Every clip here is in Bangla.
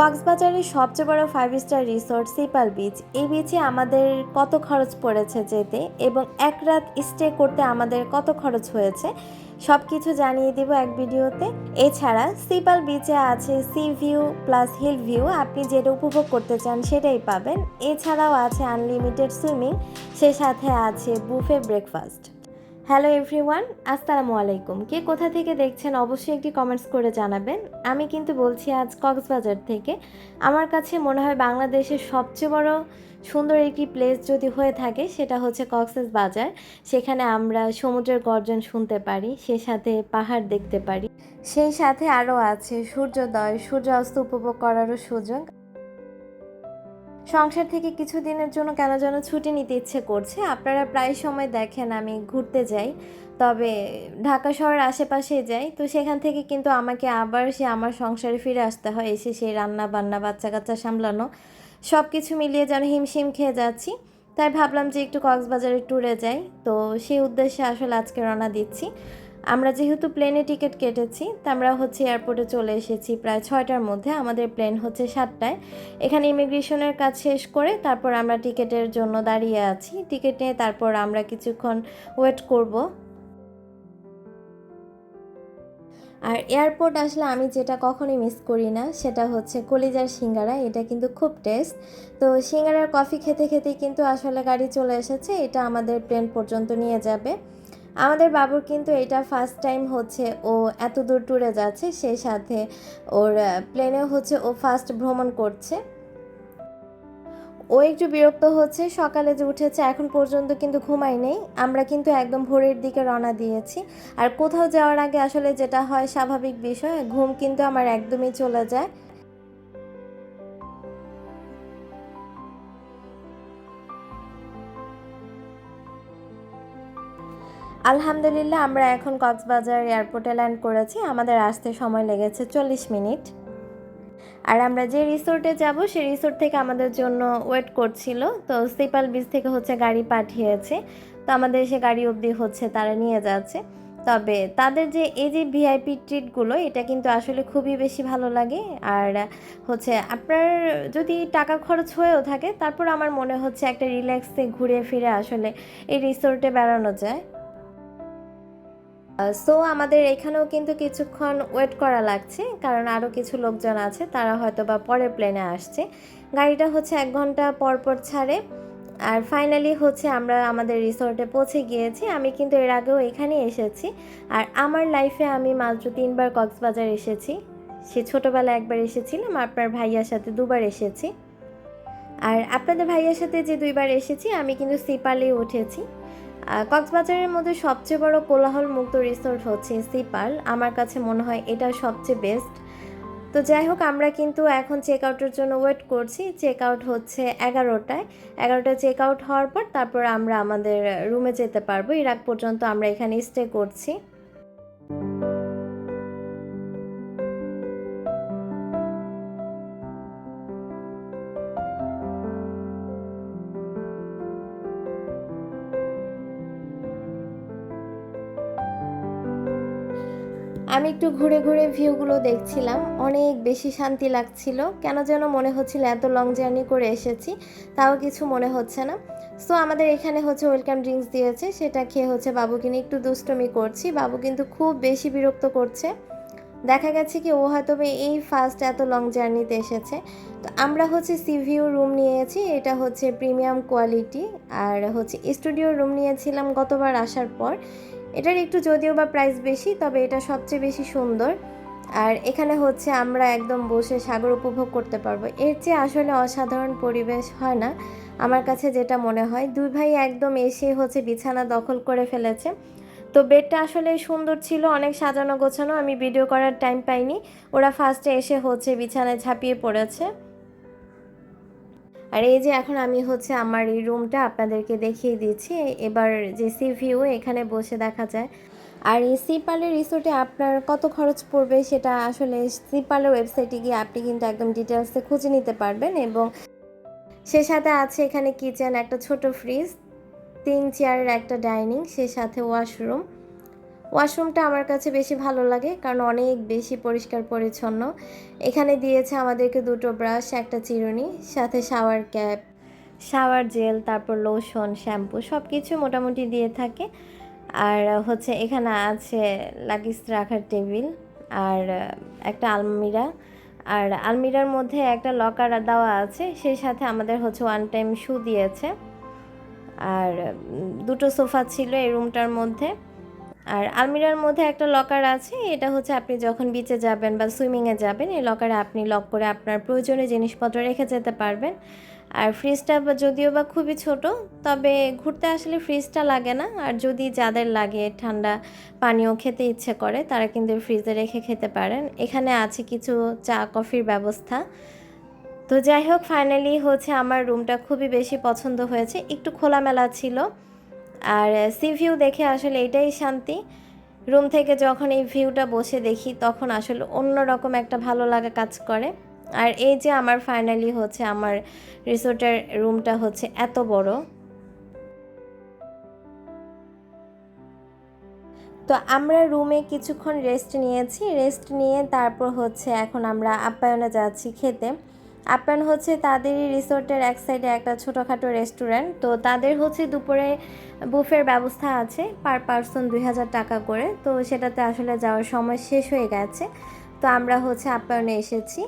কক্সবাজারের সবচেয়ে বড় five star resort sea pearl beach এই বিচে আমাদের কত খরচ পড়েছে যেতে এবং এক রাত স্টে করতে আমাদের কত খরচ হয়েছে সব কিছু জানিয়ে দিব এক ভিডিওতে। এছাড়া সিপাল বিচে আছে sea view plus hill view আপনি যেটা উপভোগ করতে চান সেটাই পাবেন। এছাড়াও আছে আনলিমিটেড সুইমিং সে সাথে আছে বুফে ব্রেকফাস্ট হ্যালো এভরিওয়ান, আসসালামু আলাইকুম। কে কোথা থেকে দেখছেন অবশ্যই একটি কমেন্টস করে জানাবেন। আমি কিন্তু বলছি আজ কক্সবাজার থেকে। আমার কাছে মনে হয় বাংলাদেশের সবচেয়ে বড় সুন্দর একটি প্লেস যদি হয়ে থাকে, সেটা হচ্ছে কক্সেস বাজার। সেখানে আমরা সমুদ্রের গর্জন শুনতে পারি, সে সাথে পাহাড় দেখতে পারি। সেই সাথে আরও আছে সূর্যোদয়, সূর্যাস্ত উপভোগ করারও সুযোগ। সংসার থেকে কিছুদিনের জন্য কেন যেন ছুটি নিতে ইচ্ছে করছে। আপনারা প্রায় সময় দেখেন আমি ঘুরতে যাই, তবে ঢাকা শহরের আশেপাশে যাই। তো সেখান থেকে কিন্তু আমাকে আবার সে আমার সংসারে ফিরে আসতে হয়, এসে সেই রান্না বান্না বাচ্চা কাচ্চা সামলানো সব কিছু মিলিয়ে যেন হিমশিম খেয়ে যাচ্ছি। তাই ভাবলাম যে একটু কক্সবাজারে ট্যুরে যাই। তো সেই উদ্দেশ্যে আসলে আজকে রওনা দিচ্ছি। আমরা যেহেতু প্লেনে টিকিট কেটেছি, তা আমরা হচ্ছে এয়ারপোর্টে চলে এসেছি প্রায় ছয়টার মধ্যে। আমাদের প্লেন হচ্ছে সাতটায়। এখানে ইমিগ্রেশনের কাজ শেষ করে তারপর আমরা টিকিটের জন্য দাঁড়িয়ে আছি। টিকিট নিয়ে তারপর আমরা কিছুক্ষণ ওয়েট করব। আর এয়ারপোর্ট আসলে আমি যেটা কখনোই মিস করি না, সেটা হচ্ছে কলিজার সিঙ্গারা। এটা কিন্তু খুব টেস্ট তো সিঙ্গারার কফি খেতে খেতে কিন্তু আসলে গাড়ি চলে এসেছে। এটা আমাদের প্লেন পর্যন্ত নিয়ে যাবে। আমাদের বাবুর কিন্তু এটা ফার্স্ট টাইম হচ্ছে ও এত দূর ট্যুরে যাচ্ছে সেই সাথে ওর প্লেনে হচ্ছে ও ফার্স্ট ভ্রমণ করছে। ও একটু বিরক্ত হচ্ছে, সকালে যে উঠেছে এখন পর্যন্ত কিন্তু ঘুমাই নেই। আমরা কিন্তু একদম ভোরের দিকে রওনা দিয়েছি। আর কোথাও যাওয়ার আগে আসলে যেটা হয় স্বাভাবিক বিষয়, ঘুম কিন্তু আমার একদমই চলে যায়। আলহামদুলিল্লাহ, আমরা এখন কক্সবাজার এয়ারপোর্টে ল্যান্ড করেছি। আমাদের আসতে সময় লেগেছে চল্লিশ মিনিট। আর আমরা যে রিসোর্টে যাব সেই রিসোর্ট থেকে আমাদের জন্য ওয়েট করছিল। তো সিপাল বিচ থেকে হচ্ছে গাড়ি পাঠিয়েছে। তো আমাদের সে গাড়ি অবধি হচ্ছে, তারা নিয়ে যাচ্ছে। তবে তাদের যে, এই যে ভিআইপি ট্রিটগুলো, এটা কিন্তু আসলে খুবই বেশি ভালো লাগে। আর হচ্ছে আপনার যদি টাকা খরচ হয়েও থাকে, তারপর আমার মনে হচ্ছে একটা রিল্যাক্সে ঘুরে ফিরে আসলে এই রিসোর্টে বেড়ানো যায়। সো আমাদের এখানেও কিন্তু কিছুক্ষণ ওয়েট করা লাগছে, কারণ আরও কিছু লোকজন আছে, তারা হয়তো বা পরের প্লেনে আসছে। গাড়িটা হচ্ছে এক ঘণ্টা পর পর ছাড়ে, আর ফাইনালি হচ্ছে আমরা আমাদের রিসোর্টে পৌঁছে গিয়েছি। আমি কিন্তু এর আগেও এখানে এসেছি, আর আমার লাইফে আমি মাত্র তিনবার কক্সবাজার এসেছি। সে ছোটোবেলায় একবার এসেছিলাম, আপনার ভাইয়ার সাথে দুবার এসেছি। আর আপনাদের ভাইয়ার সাথে যে দুইবার এসেছি, আমি কিন্তু সিপালে উঠেছি। কক্সবাজারের মধ্যে সবচেয়ে বড় কোলাহল মুক্ত রিসোর্ট হচ্ছে সিপাল। আমার কাছে মনে হয় এটা সবচেয়ে বেস্ট তো যাই হোক, আমরা কিন্তু এখন চেক আউটের জন্য ওয়েট করছি। চেক আউট হচ্ছে এগারোটায়। এগারোটায় চেক আউট হওয়ার পর তারপর আমরা আমাদের রুমে যেতে পারব। আগ পর্যন্ত আমরা এখানে স্টে করছি। আমি একটু ঘুরে ঘুরে ভিউগুলো দেখছিলাম, অনেক বেশি শান্তি লাগছিল। কেন যেন মনে হচ্ছিল এত লং জার্নি করে এসেছি, তাও কিছু মনে হচ্ছে না। সো আমাদের এখানে হচ্ছে ওয়েলকাম ড্রিঙ্কস দিয়েছে, সেটা খেয়ে হচ্ছে বাবুকে নিয়ে একটু দুষ্টমি করছি। বাবু কিন্তু খুব বেশি বিরক্ত করছে। দেখা গেছে কি, ও হয়তো এই ফার্স্ট এত লং জার্নিতে এসেছে। তো আমরা হচ্ছে সিভিউ রুম নিয়েছি, এটা হচ্ছে প্রিমিয়াম কোয়ালিটি আর হচ্ছে স্টুডিও রুম নিয়েছিলাম গতবার আসার পর। এটার একটু যদিও বা প্রাইস বেশি, তবে এটা সবচেয়ে বেশি সুন্দর। আর এখানে হচ্ছে আমরা একদম বসে সাগর উপভোগ করতে পারব। এর চেয়ে আসলে অসাধারণ পরিবেশ হয় না, আমার কাছে যেটা মনে হয়। দুই ভাই একদম এসে হচ্ছে বিছানা দখল করে ফেলেছে। তো বেডটা আসলে সুন্দর ছিল, অনেক সাজানো গোছানো, আমি ভিডিও করার টাইম পাইনি। ওরা ফার্স্টে এসে হচ্ছে বিছানায় ঝাঁপিয়ে পড়েছে। আর এই যে এখন আমি হচ্ছে আমার এই রুমটা আপনাদেরকে দেখিয়ে দিচ্ছি। এবার যে সি ভিউ, এখানে বসে দেখা যায়। আর এই সিপালের রিসোর্টে আপনার কত খরচ পড়বে সেটা আসলে সিপালের ওয়েবসাইটে গিয়ে আপনি কিন্তু একদম ডিটেলসে খুঁজে নিতে পারবেন এবং সে সাথে আছে এখানে কিচেন, একটা ছোট ফ্রিজ, তিন চেয়ারের একটা ডাইনিং, সে সাথে ওয়াশরুম। ওয়াশরুমটা আমার কাছে বেশি ভালো লাগে, কারণ অনেক বেশি পরিষ্কার পরিচ্ছন্ন। এখানে দিয়েছে আমাদেরকে দুটো ব্রাশ, একটা চিরুনি, সাথে শাওয়ার ক্যাপ শাওয়ার জেল তারপর লোশন শ্যাম্পু সব কিছু মোটামুটি দিয়ে থাকে। আর হচ্ছে এখানে আছে লাগেজ রাখার টেবিল আর একটা আলমিরা। আর আলমিরার মধ্যে একটা লকার দেওয়া আছে, সেই সাথে আমাদের হচ্ছে ওয়ান টাইম শু দিয়েছে। আর দুটো সোফা ছিল এই রুমটার মধ্যে। আর আলমিরার মধ্যে একটা লকার আছে, এটা হচ্ছে আপনি যখন বিচে যাবেন বা সুইমিংয়ে যাবেন, এই লকারে আপনি লক করে আপনার প্রয়োজনীয় জিনিসপত্র রেখে যেতে পারবেন। আর ফ্রিজটা যদিও বা খুবই ছোট, তবে ঘুরতে আসলে ফ্রিজটা লাগে না। আর যদি যাদের লাগে ঠান্ডা পানীয় খেতে ইচ্ছে করে, তারা কিন্তু ফ্রিজে রেখে খেতে পারেন। এখানে আছে কিছু চা, কফির ব্যবস্থা। তো যাই হোক ফাইনালি হচ্ছে আমার রুমটা খুবই বেশি পছন্দ হয়েছে। একটু খোলামেলা ছিল। আর সি ভিউ দেখে আসলে এটাই শান্তি। রুম থেকে যখন এই ভিউটা বসে দেখি, তখন আসলে অন্যরকম একটা ভালো লাগা কাজ করে। আর এই যে আমার ফাইনালি হচ্ছে, আমার রিসোর্টের রুমটা হচ্ছে এত বড়। তো আমরা রুমে কিছুক্ষণ রেস্ট নিয়েছি। রেস্ট নিয়ে তারপর হচ্ছে এখন আমরা আপ্যায়নে যাচ্ছি খেতে। আপ্যায়ন হচ্ছে তাদেরই রিসোর্টের এক সাইডে একটা ছোটোখাটো রেস্টুরেন্ট। তো তাদের হচ্ছে দুপুরে বুফের ব্যবস্থা আছে পার পার্সন দুই হাজার টাকা করে। তো সেটাতে আসলে যাওয়ার সময় শেষ হয়ে গেছে। তো আমরা হচ্ছে আপ্যায়নে এসেছি।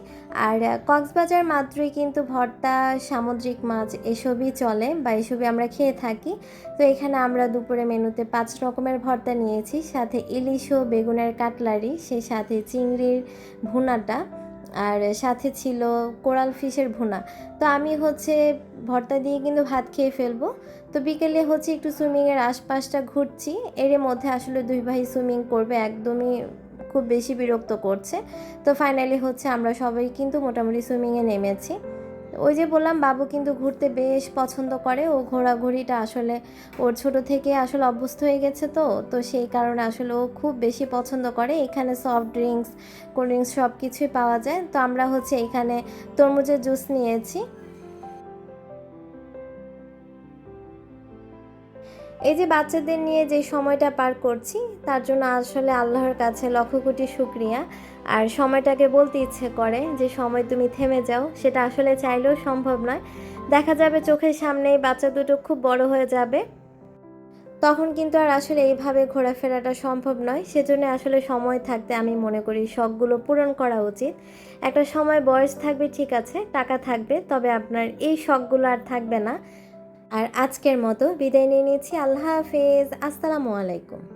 আর কক্সবাজার মাত্রই কিন্তু ভর্তা, সামুদ্রিক মাছ এসবই চলে বা এসবই আমরা খেয়ে থাকি। তো এখানে আমরা দুপুরে মেনুতে পাঁচ রকমের ভর্তা নিয়েছি। সাথে ইলিশ ও বেগুনের কাটলারি, সেই সাথে চিংড়ির ভুনাটা। আর সাথে ছিল কোরাল ফিশের ভুনা। তো আমি হচ্ছে ভর্তা দিয়ে কিন্তু ভাত খেয়ে ফেলব। তো বিকেলে হচ্ছে একটু সুইমিংয়ের আশপাশটা ঘুরছি। এর মধ্যে আসলে দুই ভাই সুইমিং করবে, একদমই খুব বেশি বিরক্ত করছে। তো ফাইনালি হচ্ছে আমরা সবাই কিন্তু মোটামুটি সুইমিংয়ে নেমেছি। ওই যে বললাম, বাবু কিন্তু ঘুরতে বেশ পছন্দ করে। ও ঘোরাঘুরিটা আসলে ওর ছোট থেকে আসলে অভ্যস্ত হয়ে গেছে তো তো সেই কারণে আসলে ও খুব বেশি পছন্দ করে। এখানে সফট ড্রিঙ্কস কোল্ড ড্রিঙ্কস সব কিছুই পাওয়া যায়। তো আমরা হচ্ছে এখানে তরমুজের জুস নিয়েছি। এই যে বাচ্চাদের নিয়ে যে সময়টা পার করছি, তার জন্য আসলে আল্লাহর কাছে লক্ষ কোটি শুক্রিয়া। আর সময়টাকে বলতে ইচ্ছে করে যে, সময় তুমি থেমে যাও। সেটা আসলে চাইলেও সম্ভব নয়। দেখা যাবে চোখের সামনেই বাচ্চা দুটো খুব বড় হয়ে যাবে। তখন কিন্তু আর আসলে এইভাবে ঘোরাফেরাটা সম্ভব নয়। সেজন্য আসলে সময় থাকতে আমি মনে করি শখগুলো পূরণ করা উচিত। একটা সময় বয়স থাকবে, ঠিক আছে, টাকা থাকবে, তবে আপনার এই শখগুলো আর থাকবে না। আর আজকের মতো বিদায় নিয়ে নিয়েছি। আল্লাহ হাফেজ। আসসালামু আলাইকুম।